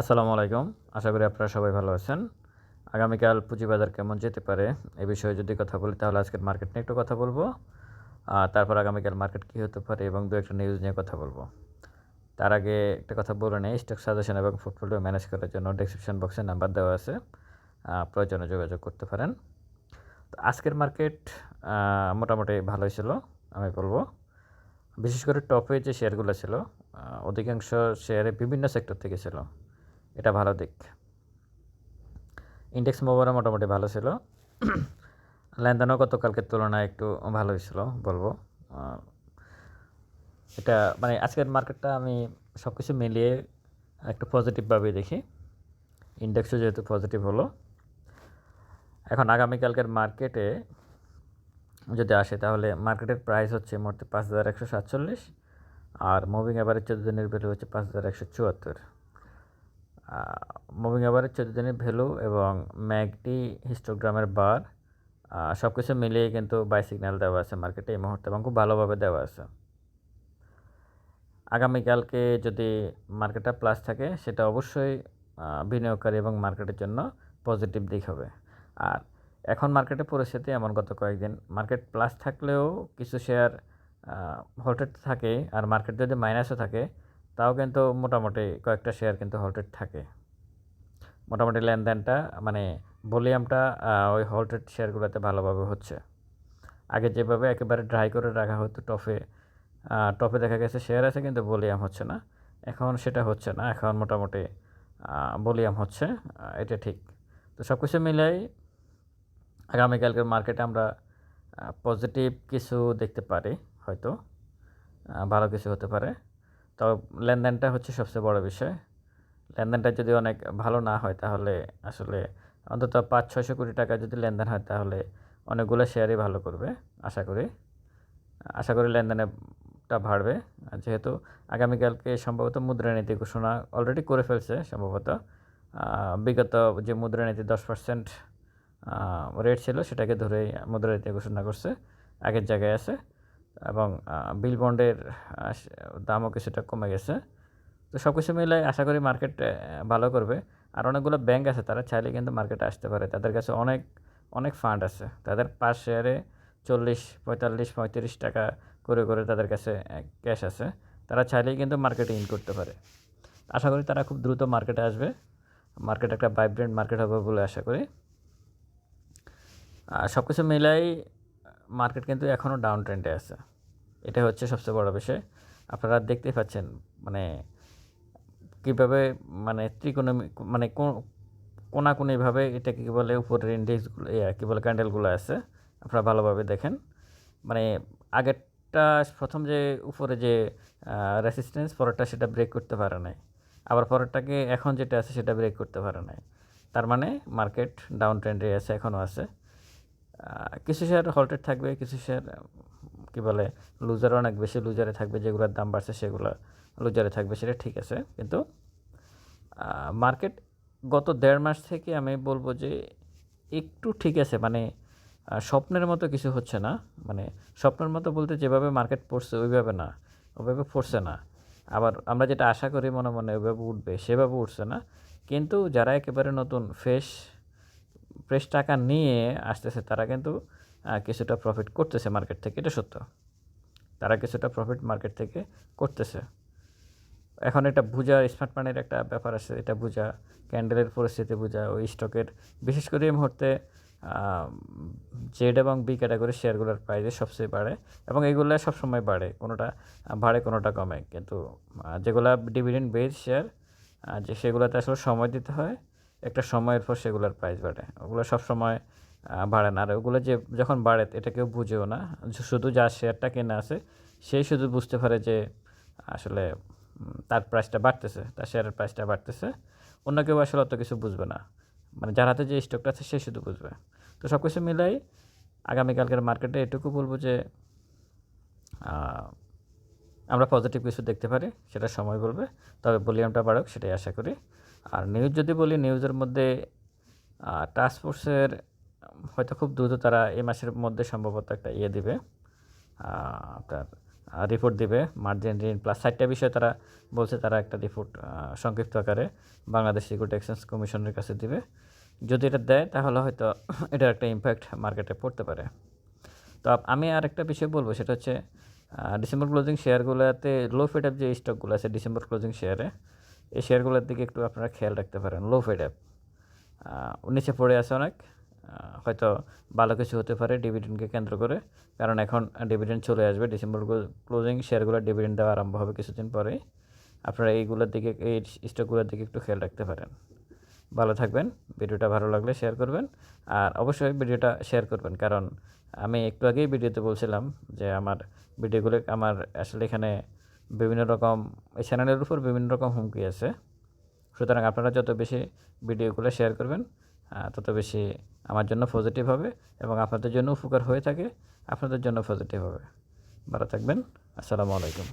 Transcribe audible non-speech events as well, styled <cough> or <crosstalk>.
আসসালামু আলাইকুম। আশা করি আপনারা সবাই ভালো আছেন। আগামীকাল পুঁজিবাজার কেমন যেতে পারে এ বিষয়ে যদি কথা বলি, তাহলে আজকের মার্কেট নিয়ে একটু কথা বলব। তারপর আগামীকাল মার্কেট কী হতে পারে এবং দু একটা নিউজ নিয়ে কথা বলব। তার আগে একটা কথা বলে নেই স্টক সাজেশন এবং পোর্টফোলিও ম্যানেজ করার জন্য ডেসক্রিপশন বক্সে নাম্বার দেওয়া আছে। প্রয়োজনে যোগাযোগ করতে পারেন। তো আজকের মার্কেট মোটামুটি ভালোই ছিল, আমি বলব। বিশেষ করে টপে যে শেয়ারগুলো ছিল অধিকাংশ শেয়ারে বিভিন্ন সেক্টর থেকে ছিল। এটা ভালো দিক। ইন্ডেক্স মোবাইলও মোটামুটি ভালো ছিল। লেনদেনও গতকালকের তুলনায় একটু ভালো হয়েছিল বলব। এটা মানে আজকের মার্কেটটা আমি সব কিছু মিলিয়ে একটু পজিটিভভাবে দেখি। ইন্ডেক্সও যেহেতু পজিটিভ হলো। এখন আগামীকালকের মার্কেটে যদি আসে তাহলে মার্কেটের প্রাইস হচ্ছে মোটে পাঁচ হাজার একশো সাতচল্লিশ আর মুভিং অ্যাভারেজ চোদ্দ দিনের ভ্যালু হচ্ছে পাঁচ হাজার একশো চুয়াত্তর। মুভিং অ্যাভারেজ চোদ্দ দিনের ভ্যালু এবং ম্যাগডি হিস্টোগ্রামের বার সব কিছু মিলিয়ে কিন্তু বাই সিগন্যাল দেওয়া আছে মার্কেটে এই মুহূর্তে এবং খুব ভালোভাবে দেওয়া আছে। আগামীকালকে যদি মার্কেটটা প্লাস থাকে, সেটা অবশ্যই বিনিয়োগকারী এবং মার্কেটের জন্য পজিটিভ দিক হবে। আর এখন মার্কেটের পরিস্থিতি এমন, গত কয়েকদিন মার্কেট প্লাস থাকলেও কিছু শেয়ার হল্টেড থাকে আর মার্কেট যদি মাইনাসও থাকে তাও কিন্তু মোটামুটি কয়েকটা শেয়ার কিন্তু হল্টেড থাকে। মোটামুটি লেনদেনটা মানে ভলিউমটা ওই হল্টেড শেয়ারগুলোতে ভালোভাবে হচ্ছে। আগে যেভাবে একেবারে ড্রাই করে রাখা হতো টপে টপে দেখা গেছে শেয়ার আছে কিন্তু ভলিউম হচ্ছে না। এখন সেটা হচ্ছে না, এখন মোটামুটি ভলিউম হচ্ছে এটা ঠিক। তো সব কিছু মিলাই আগামীকালকের মার্কেটে আমরা পজিটিভ কিছু দেখতে পারি, হয়তো। ভালো কিছু হতে পারে। তো লেনদেনটা হচ্ছে সবচেয়ে বড় বিষয়। লেনদেনটা যদি অনেক ভালো না হয় তাহলে আসলে অন্তত পাঁচ, ছয়শো কোটি টাকা যদি লেনদেন হয় তাহলে অনেকগুলো শেয়ারই ভালো করবে, আশা করি। আশা করি লেনদেনটা বাড়বে। যেহেতু আগামীকালকে সম্ভবত মুদ্রানীতি ঘোষণা অলরেডি করে ফেলছে সম্ভবত বিগত যে মুদ্রানীতি দশ পার্সেন্ট রেট ছিল সেটাকে ধরেই মুদ্রানীতি ঘোষণা করছে, আগের জায়গায় আছে। এবং বিল বন্ডের দামও কিছুটা কমে গেছে। তো সব কিছু মিলে আশা করি মার্কেট ভালো করবে। আর অনেকগুলো ব্যাংক আছে, তারা চাইলে কিন্তু মার্কেটে আসতে পারে। তাদের কাছে অনেক অনেক ফান্ড আছে। তাদের পার শেয়ারে চল্লিশ, পঁয়তাল্লিশ, পঁয়ত্রিশ টাকা করে করে তাদের কাছে ক্যাশ আছে। তারা চাইলেই কিন্তু মার্কেটে ইন করতে পারে। আশা করি তারা খুব দ্রুত মার্কেটে আসবে। মার্কেট একটা ভাইব্রেন্ট মার্কেট হবে বলে আশা করি। সব কিছু মিলাই মার্কেট কিন্তু এখনও ডাউন ট্রেন্ডে আছে। এটা হচ্ছে সবচেয়ে বড় বিষয়। আপনারা দেখতেই পাচ্ছেন মানে কীভাবে মানে ত্রিকোণমি মানে কোনাকুনিভাবে এটা কী বলে, উপরের ইন্ডেক্সগুলো কী বলে ক্যান্ডেলগুলো আছে। আপনারা ভালোভাবে দেখেন। মানে আগেরটা, প্রথম যে উপরে যে রেসিস্ট্যান্স পরেরটা সেটা ব্রেক করতে পারে নাই। আবার পরেরটাকে এখন যেটা আছে সেটা ব্রেক করতে পারে নাই। তার মানে মার্কেট ডাউন ট্রেন্ডে আছে এখনও আছে। কিছু শেয়ার হল্টেড থাকবে, কিছু শেয়ার কী বলে লুজার অনেক বেশি লুজারে থাকবে, যেগুলোর দাম বাড়ছে সেগুলো লুজারে থাকবে, সেটা ঠিক আছে। কিন্তু মার্কেট গত দেড় মাস থেকে আমি বলব যে একটু ঠিক আছে মানে স্বপ্নের মতো কিছু হচ্ছে না। মানে স্বপ্নের মতো বলতে যেভাবে মার্কেট পড়ছে ওইভাবে না, ওইভাবে পড়ছে না। আবার আমরা যেটা আশা করি মনে মনে, ওইভাবে উঠবে, সেভাবে উঠছে না। কিন্তু যারা একেবারে নতুন ফ্রেশ ফ্রেশ টাকা নিয়ে আসতেছে, তারা কিন্তু কিছুটা প্রফিট করতেছে মার্কেট থেকে, এটা সত্য। তারা কিছুটা প্রফিট মার্কেট থেকে করতেছে। এখন এটা বোঝা স্মার্ট মানির একটা ব্যাপার আছে, এটা বোঝা ক্যান্ডেলের পরিস্থিতি বোঝা, ওই স্টকের বিশেষ করে এই মুহূর্তে জেড এবং বি ক্যাটাগরির শেয়ারগুলোর প্রাইসে সবচেয়ে বাড়ে, এবং এগুলো সবসময় বাড়ে, কোনোটা বাড়ে, কোনোটা কমে। কিন্তু যেগুলা ডিভিডেন্ড বেস শেয়ার যে সেগুলোতে আসলে সময় দিতে হয় একটা সময়ের পর সেগুলোর প্রাইস বাড়ে। ওগুলো সবসময় বাড়ে না। আর ওগুলো যে যখন বাড়ে, এটা কেউ বুঝেও না। শুধু যার শেয়ারটা কেনা আছে, সেই শুধু বুঝতে পারে যে, আসলে তার প্রাইসটা বাড়তেছে, তার শেয়ারের প্রাইসটা বাড়তেছে। অন্য কেউ আসলে অত কিছু বুঝবে না। মানে যার হাতে যে স্টকটা আছে, সে শুধু বুঝবে। তো সব কিছু মিলাই আগামীকালকের মার্কেটে এটুকু বলব যে আমরা পজিটিভ কিছু দেখতে পারি, সেটা সময় বলবে। তবে ভলিউমটা বাড়ুক, সেটাই আশা করি। আর নিউজ যদি বলি নিউজের মধ্যে টাস্ক ফোর্সের হয়তো খুব দ্রুত তারা এই মাসের মধ্যে সম্ভবত একটা ইয়ে দিবে আপনার রিপোর্ট দিবে। মার্জিন ঋণ প্লাস চারটা বিষয়ে তারা বলছে তারা একটা রিপোর্ট সংক্ষিপ্ত আকারে বাংলাদেশ সিকিউরিটি এক্সচেঞ্জ কমিশনের কাছে দিবে। যদি এটা দেয়, তাহলে হয়তো <clears throat> এটার একটা ইম্প্যাক্ট মার্কেটে পড়তে পারে। তো আমি আর একটা বিষয় বলব, সেটা হচ্ছে ডিসেম্বর ক্লোজিং শেয়ারগুলোতে লো ফেড অ্যাপ যে স্টকগুলো আছে ডিসেম্বর ক্লোজিং শেয়ারে এই শেয়ারগুলোর দিকে একটু আপনারা খেয়াল রাখতে পারেন। Low fed app. নিচে পড়ে আছে অনেক। হয়তো ভালো কিছু হতে পারে ডিভিডেন্ডকে কেন্দ্র করে। কারণ এখন ডিভিডেন্ড চলে আসবে ডিসেম্বর ক্লোজিং শেয়ারগুলোর ডিভিডেন্ড দেওয়া আরম্ভ হবে কিছুদিন পরেই। আপনারা এইগুলোর দিকে, এই স্টকগুলোর দিকে একটু খেয়াল রাখতে পারেন। ভালো থাকবেন। ভিডিওটা ভালো লাগলে শেয়ার করবেন। আর অবশ্যই ভিডিওটা শেয়ার করবেন। কারণ আমি একটু আগেই ভিডিওতে বলছিলাম যে আমার ভিডিওগুলো, আমার আসলে এখানে বিভিন্ন রকম, এই চ্যানেলের উপর বিভিন্ন রকম হুমকি আছে। সুতরাং আপনারা যত বেশি ভিডিওগুলো শেয়ার করবেন তত বেশি আমার জন্য পজিটিভ হবে এবং আপনাদের জন্য উপকার হয়ে থাকে, আপনাদের জন্য পজিটিভ হবে। ভালো থাকবেন, আসসালামু আলাইকুম।